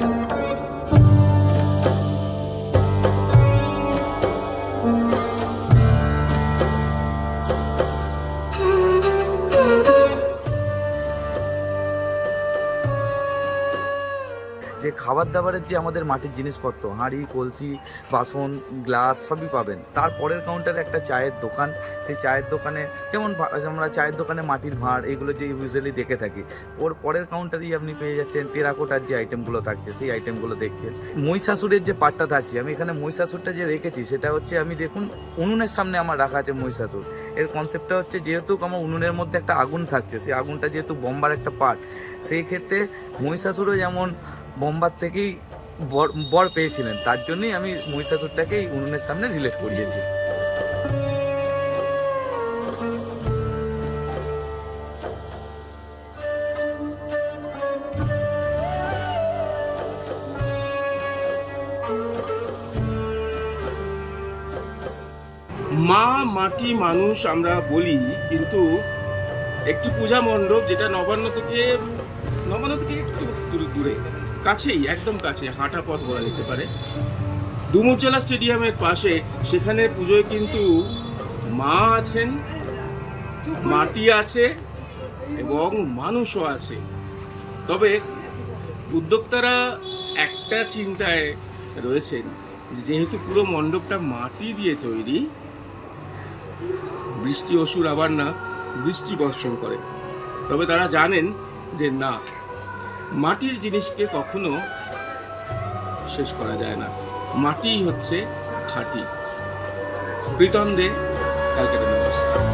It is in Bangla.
Thank you. যে খাবার দাবারের যে আমাদের মাটির জিনিসপত্র, হাঁড়ি, কলসি, বাসন, গ্লাস সবই পাবেন। তারপরের কাউন্টারে একটা চায়ের দোকান। সেই চায়ের দোকানে যেমন আমরা চায়ের দোকানে মাটির ভাঁড় এগুলো যে ইউজুয়ালি দেখে থাকি, ওর পরের কাউন্টারেই আপনি পেয়ে যাচ্ছেন টেরাকোটার যে আইটেমগুলো থাকছে, সেই আইটেমগুলো দেখছেন। মহিষাসুরের যে পাটটা থাকছে, আমি এখানে মহিষাসুরটা যে রেখেছি, সেটা হচ্ছে আমি দেখুন, উনুনের সামনে আমার রাখা আছে মহিষাসুর। এর কনসেপ্টটা হচ্ছে যেহেতু আমার উনুনের মধ্যে একটা আগুন থাকছে, সেই আগুনটা যেহেতু বোম্বার একটা পার্ট সেই ক্ষেত্রে মহিষাসুরও যেমন বোম্বার থেকেই বর বর পেয়েছিলেন। তার জন্যই আমি মহিষাসুরটাকে এই উনুনের সামনে রিলেট করিয়েছি। মা, মাটি, মানুষ আমরা বলি, কিন্তু একটি পূজা মণ্ডপ যেটা নবান্ন থেকে নবান্ন থেকে একটু দূরে। কাছেই, একদম কাছে হাঁটা পথ বলা যেতে পারে। ডুমুরজলা স্টেডিয়ামের পাশে, সেখানে পুজোয় কিন্তু মা আছেন, মাটি আছে এবং মানুষও আছে। তবে উদ্যোক্তারা একটা চিন্তায় রয়েছেন যেহেতু পুরো মণ্ডপটা মাটি দিয়ে তৈরি, বৃষ্টি অসুর আবার না, বৃষ্টি বর্ষণ করে। তবে তারা জানেন যে না মাটির জিনিসকে কখনো শেষ করা যায় না। মাটি হচ্ছে খাঁটি। প্রীতম দে ক্যালকাটা নমস্কার